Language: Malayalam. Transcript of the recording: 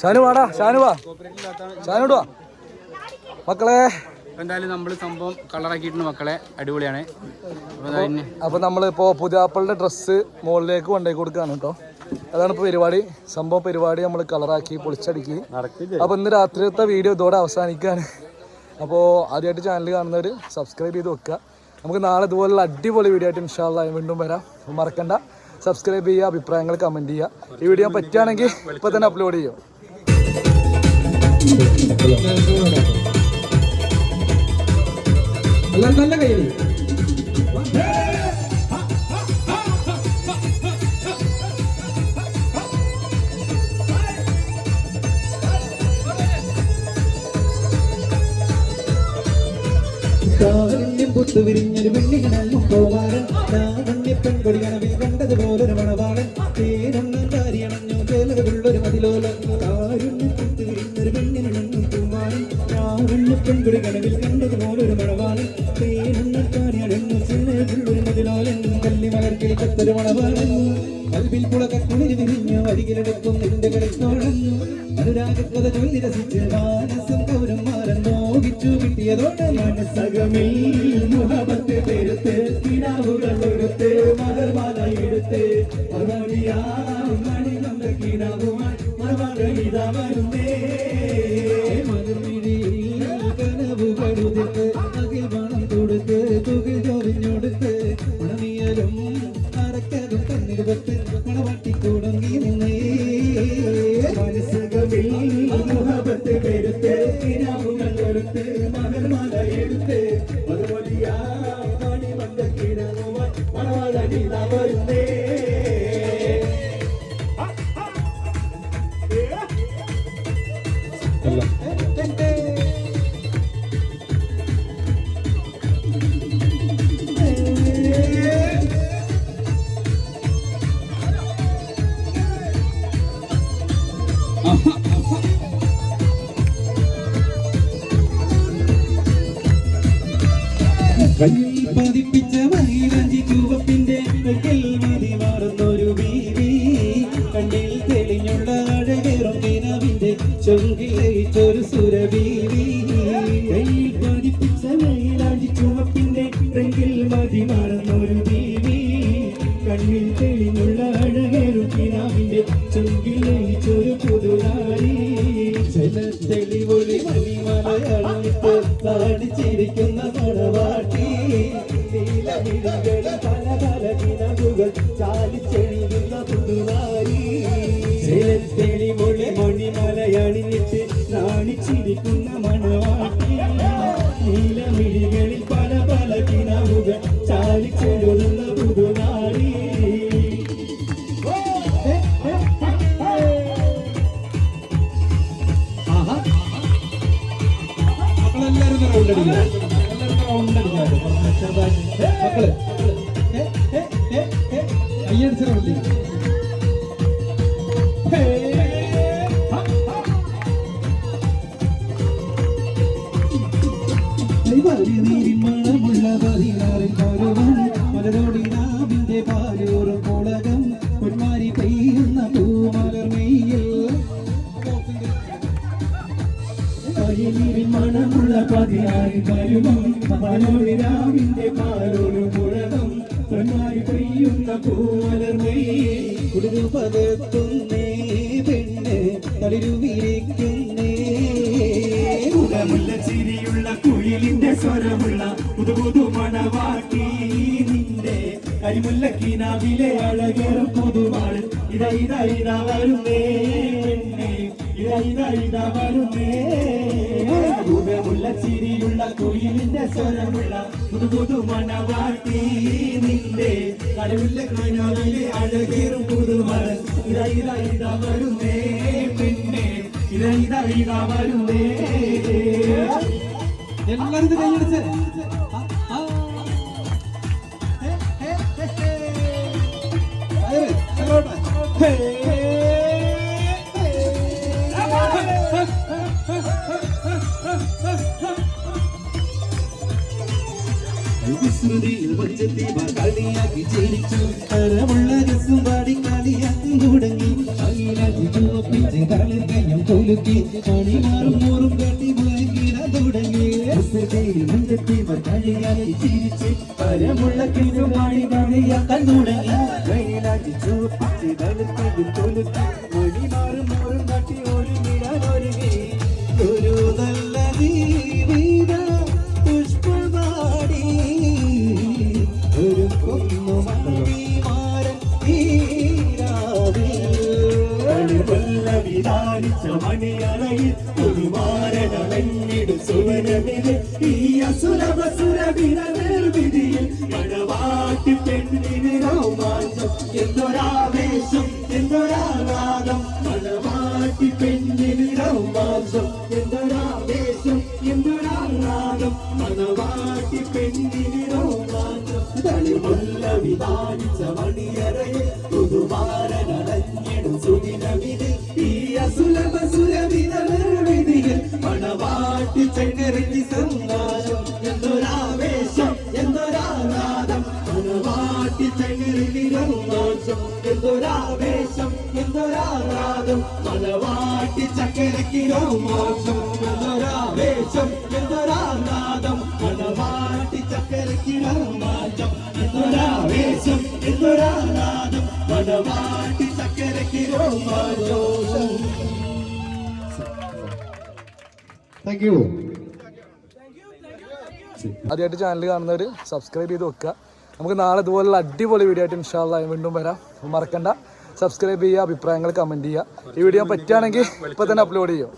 ഷാനു വാടാ ഷാനു വാ. ഷാനോട് വാ മക്കളെ എന്തായാലും നമ്മൾ സംഭവം കളറാക്കിയിട്ടുണ്ട് മക്കളെ. അടിപൊളിയാണ്. അപ്പോൾ നമ്മളിപ്പോ പുതിയാപ്പളുടെ ഡ്രസ്സ് മുകളിലേക്ക് കൊണ്ടുപോയി കൊടുക്കാണ് കേട്ടോ. അതാണ് ഇപ്പൊ പരിപാടി. സംഭവം പരിപാടി നമ്മൾ കളറാക്കി പൊളിച്ചടുക്കി. അപ്പൊ ഇന്ന് രാത്രിയത്തെ വീഡിയോ ഇതോടെ അവസാനിക്കാണ് അപ്പോൾ ആദ്യമായിട്ട് ചാനൽ കാണുന്നവർ സബ്സ്ക്രൈബ് ചെയ്ത് വെക്കുക. നമുക്ക് നാളെ ഇതുപോലുള്ള അടിപൊളി വീഡിയോ ആയിട്ട് ഇൻഷാല്ല വീണ്ടും വരാം. മറക്കണ്ട. സബ്സ്ക്രൈബ് ചെയ്യുക അഭിപ്രായങ്ങൾ കമന്റ് ചെയ്യുക. ഈ വീഡിയോ പറ്റുകയാണെങ്കിൽ ഇപ്പൊ തന്നെ അപ്ലോഡ് ചെയ്യും. നല്ല കയ്യിൽ വിരിഞ്ഞൊരു പെണ്ണിങ്ങനെ കോമാരൻ പെൺകൊടി കടവിൽ കണ്ടതുപോലൊരു മണവാളൻ. കാര്യണഞ്ഞു ചേലകളുള്ളൊരു മതിലോലൻ കല്ലി മലർക്കിൽ കത്തൊരു മണവാളൻ. കൽവിൽ പുളകക്കുളിര് വിരിഞ്ഞു അരികിലെടുക്കും നിന്റെ കളിത്തോളഞ്ഞു അനുരാഗക്കഥ ചൊല്ലി രസിച്ച് മാനസം കൗരം മാറൻ മോഹിച്ചു കിട്ടിയതോടെ മനസ്സകമിൽ മുഹബത്ത് പെരുത്ത് കിടാവുകൾ ഒരുത്ത് മകർമാല എടുത്ത് മണി കണ്ട കിടാവുമായി മറവകളിത വരുന്നേ. മണവാട്ടി തുടങ്ങി നിന്നേ മനസ്സകമിൽ മുഹബത്ത് പെരുത്ത് കിനാവുകൾ കൊടുത്ത് മകർമാല എടുത്ത് മറുപടിയാ മണി വന്ന കിടങ്ങുമായി മണവാളനിത വരുന്നേ കയ്യിൽ പതിപ്പിച്ച മൈലഞ്ചി ചുവപ്പിന്റെ വെക്കൽ മതി മാറുന്നൊരു ബീവി. കണ്ണിൽ തെളിഞ്ഞുള്ള അഴകേറും കിനവിന്റെ ചൊങ്കിൽ ലയിച്ചൊരു സുരബീവി. കയ്യിൽ പതിപ്പിച്ച മൈലാഞ്ചി ചുവപ്പിന്റെ വെങ്കിൽ മതി മാറുന്നൊരു ബീവി. കണ്ണിൽ തെളിഞ്ഞുള്ള അഴകേറും കിനാവിന്റെ ചൊങ്കിൽ ലയിച്ചൊരു പുതുനാരി ചില തെളിവൊളി മണിമലയാളത്ത് താടിച്ചിരിക്കുന്ന നീലമിഴികളിൽ പല പല കിണവുകൾ ചാലിച്ചെഴുതുന്ന പുതുനാരി. ചില തെളിവൊളി മണിമലയണിഞ്ഞിട്ട് നാണിച്ചിരിക്കുന്ന മണവാട്ടി. നീലമിഴികളിൽ പല പല കിണവുകൾ ചാലിച്ചെഴുതുന്ന മക്കളെല്ലാരും ഒന്ന് round അടിക്കുക. എല്ലാരും റൗണ്ട് അടിക്കുക. കുറച്ച് മക്കൾ. കയ്യടിച്ച് ഹാ. നീരിൻ മണമുള്ള പതിനാറിൻ പരുവം മലരോടിനാവിന്റെ മണമുള്ള പതിനാറ് മനോവിരാമിന്റെ പാലോട് പുഴകം പൊന്നായി പെയ്യുന്ന പൂവലർമേ കുടിരു പതത്തുന്നേ പെണ്ണ് തളിരുവിരിക്കുന്നേ കുടമുള്ള ചിരിയുള്ള കുയിലിന്റെ സ്വരമുള്ള പുതുപുതു മണവാട്ടി നിന്റെ കരിമുല്ല കിനാവിലെ അഴകേറും പുതുവാൾ ഇതാ ഇതാ ഇതാ വരുന്നേ ഇതാ ഇതാ വരുന്നേ കുയിലിന്റെ സ്വരമുള്ള പുതുപുതു മണവാട്ടി നിന്റെ കടവില്ല കാണാവിലെ അഴകേറും പുതുവാൾ ഇതാ വരുന്നേ പിന്നെ എല്ലാരും കൈയടിച്ച്. കുസൃതിയിൽ വഞ്ചത്തി കളിയാക്കി ചിരിച്ചു. തരമുള്ള രസം പാടി കളിയാക്കി തുടങ്ങി അയിലാക്കി ചുവപ്പിച്ച് തളിർക്കയ്യം കൊലുക്കി മണിമാറും മോറും കാട്ടി ഭയങ്കര തുടങ്ങി. കുസൃതിയിൽ വഞ്ചത്തി കളിയാക്കി ചിരിച്ച്. തരമുള്ള കിഴു പാടി കളിയാക്കാൻ തുടങ്ങി. അയിലാക്കി ചുവപ്പിച്ച് തളിർക്കയ്യം കൊലുക്കി മണിമാറും മോറും മണിയറയിൽ ഒരു സുവനമിൽ ഈ അസുരവ സുരവിര നിർവിധിയിൽ മഴവാട്ടി പെണ്ണിന് രോമാഞ്ചം. എന്തൊരാവേശം എന്തൊരാഘാതം. മഴവാട്ടി പെണ്ണിന് രോമാഞ്ചം. എന്തൊരാവേശം എന്തൊരാഘാതം. മഴവാട്ടി പെണ്ണിന് രോമാഞ്ചം. തളിമുല്ല വിധാനിച്ച മണിയറയിൽ രോമാഞ്ചം എന്തൊരാവേശം? എന്തൊരാഘാതം മലവാട്ടി ചക്കരയ്ക്ക് രോമാഞ്ചം എന്തൊരാവേശം? എന്തൊരാഘാതം മലവാട്ടി ചക്കരയ്ക്ക് രോമാഞ്ചം എന്തൊരാവേശം? എന്തൊരാഘാതം മലവാട്ടി ചക്കരയ്ക്ക് രോമാഞ്ചം താങ്ക് യു ആദ്യമായിട്ട് ചാനൽ കാണുന്നവർ സബ്സ്ക്രൈബ് ചെയ്ത് വെക്കുക. നമുക്ക് നാളെ ഇതുപോലുള്ള അടിപൊളി വീഡിയോ ആയിട്ട് ഇൻഷാല്ല വീണ്ടും വരാം. മറക്കണ്ട. സബ്സ്ക്രൈബ് ചെയ്യുക അഭിപ്രായങ്ങൾ കമന്റ് ചെയ്യുക. ഈ വീഡിയോ പറ്റുകയാണെങ്കിൽ ഇപ്പോൾ തന്നെ അപ്ലോഡ് ചെയ്യും?